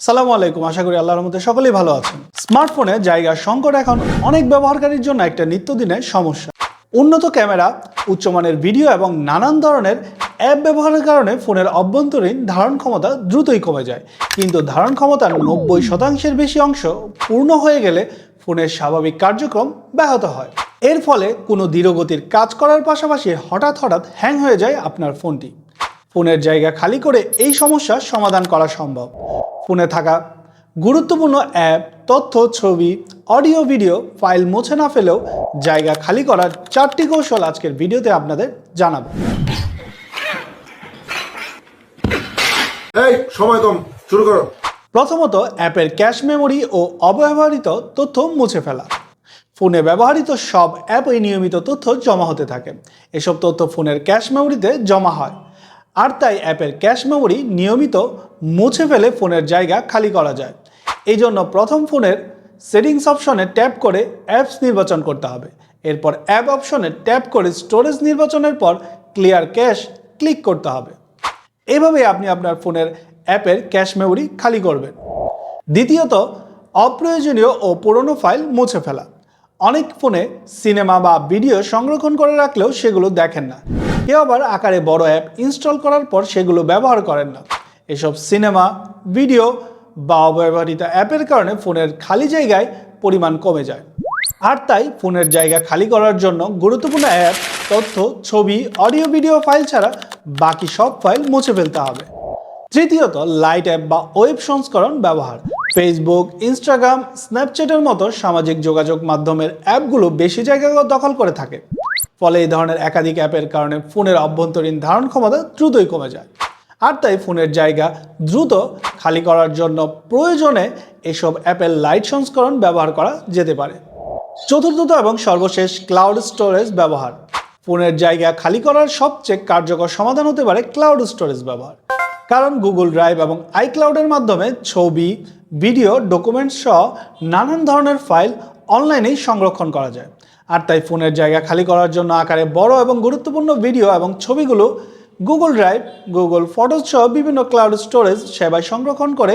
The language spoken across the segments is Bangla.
সালামু আলাইকুম, আশা করি আল্লাহর মধ্যে সকলেই ভালো আছেন। স্মার্টফোনে জায়গার সংকট এখন অনেক ব্যবহারকারীর জন্য একটা নিত্যদিনের সমস্যা। উন্নত ক্যামেরা, উচ্চমানের ভিডিও এবং নানান ধরনের অ্যাপ ব্যবহারের কারণে ফোনের অভ্যন্তরীণ ধারণ ক্ষমতা দ্রুতই কমে যায়। কিন্তু ধারণ ক্ষমতার নব্বই শতাংশের বেশি অংশ পূর্ণ হয়ে গেলে ফোনের স্বাভাবিক কার্যক্রম ব্যাহত হয়। এর ফলে কোনো ধীরগতির কাজ করার পাশাপাশি হঠাৎ হঠাৎ হ্যাং হয়ে যায় আপনার ফোনটি। ফোনের জায়গা খালি করে এই সমস্যার সমাধান করা সম্ভব। ফোনে থাকা গুরুত্বপূর্ণ অ্যাপ তথ্য ছবি অডিও ভিডিও ফাইল মুছে না ফেলেও জায়গা খালি করার চারটি কৌশল আজকের ভিডিওতে আপনাদের জানাব। এই সময় কম শুরু করো। প্রথমত অ্যাপের ক্যাশ মেমোরি ও অব্যবহৃত তথ্য মুছে ফেলা। ফোনে ব্যবহৃত সব অ্যাপই নিয়মিত তথ্য জমা হতে থাকে। এসব তথ্য ফোনের ক্যাশ মেমোরিতে জমা হয়। আর তাই অ্যাপের ক্যাশ মেমোরি নিয়মিত মুছে ফেলে ফোনের জায়গা খালি করা যায়। এই জন্য প্রথম ফোনের সেটিংস অপশনে ট্যাপ করে অ্যাপস নির্বাচন করতে হবে। এরপর অ্যাপ অপশনে ট্যাপ করে স্টোরেজ নির্বাচনের পর ক্লিয়ার ক্যাশ ক্লিক করতে হবে। এভাবে আপনি আপনার ফোনের অ্যাপের ক্যাশ মেমোরি খালি করবেন। দ্বিতীয়ত, অপ্রয়োজনীয় ও পুরনো ফাইল মুছে ফেলা। অনেক ফোনে সিনেমা বা ভিডিও সংরক্ষণ করে রাখলেও সেগুলো দেখেন না। কেউ আবার আকারে বড় অ্যাপ ইনস্টল করার পর সেগুলো ব্যবহার করেন না। এসব সিনেমা, ভিডিও বা অব্যবহৃত অ্যাপের কারণে ফোনের খালি জায়গায় পরিমাণ কমে যায়। আর তাই ফোনের জায়গা খালি করার জন্য গুরুত্বপূর্ণ অ্যাপ, তথ্য, ছবি, অডিও, ভিডিও, ফাইল ছাড়া বাকি সব ফাইল মুছে ফেলতে হবে। তৃতীয়ত, লাইট অ্যাপ বা ওয়েব সংস্করণ ব্যবহার। ফেসবুক ইনস্টাগ্রাম স্ন্যাপচ্যাটের মতো সামাজিক যোগাযোগ মাধ্যমের অ্যাপগুলো বেশি জায়গা দখল করে থাকে। ফলে এই ধরনের একাধিক অ্যাপের কারণে ফোনের অভ্যন্তরীণ ধারণ ক্ষমতা দ্রুতই কমে যায়। আর তাই ফোনের জায়গা দ্রুত খালি করার জন্য প্রয়োজনে এসব অ্যাপের লাইট সংস্করণ ব্যবহার করা যেতে পারে। চতুর্থত এবং সর্বশেষ ক্লাউড স্টোরেজ ব্যবহার। ফোনের জায়গা খালি করার সবচেয়ে কার্যকর সমাধান হতে পারে ক্লাউড স্টোরেজ ব্যবহার। কারণ গুগল ড্রাইভ এবং আইক্লাউডের মাধ্যমে ছবি, ভিডিও, ডকুমেন্টস সহ নানান ধরনের ফাইল অনলাইনেই সংরক্ষণ করা যায়। আর তাই ফোনের জায়গা খালি করার জন্য আকারে বড় এবং গুরুত্বপূর্ণ ভিডিও এবং ছবিগুলো গুগল ড্রাইভ, গুগল ফটোজ সহ বিভিন্ন ক্লাউড স্টোরেজ সেবায় সংরক্ষণ করে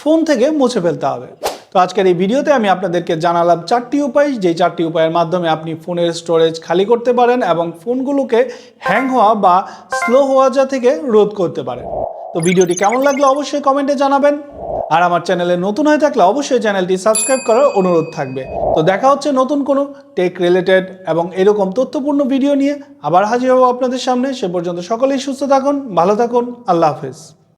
ফোন থেকে মুছে ফেলতে হবে। তো আজকের এই ভিডিওতে আমি আপনাদেরকে জানালাম চারটি উপায়, যেই চারটি উপায়ের মাধ্যমে আপনি ফোনের স্টোরেজ খালি করতে পারেন এবং ফোনগুলোকে হ্যাং হওয়া বা স্লো হওয়া যা থেকে রোধ করতে পারেন। তো ভিডিওটি কেমন লাগল অবশ্যই কমেন্টে জানাবেন। আর আমার চ্যানেলে নতুন হয়ে থাকলে অবশ্যই চ্যানেলটি সাবস্ক্রাইব করার অনুরোধ থাকবে। তো দেখা হচ্ছে নতুন কোনো টেক রিলেটেড এবং এরকম তথ্যপূর্ণ ভিডিও নিয়ে আবার হাজির হব আপনাদের সামনে। সে পর্যন্ত সকলেই সুস্থ থাকুন, ভালো থাকুন, আল্লাহ হাফেজ।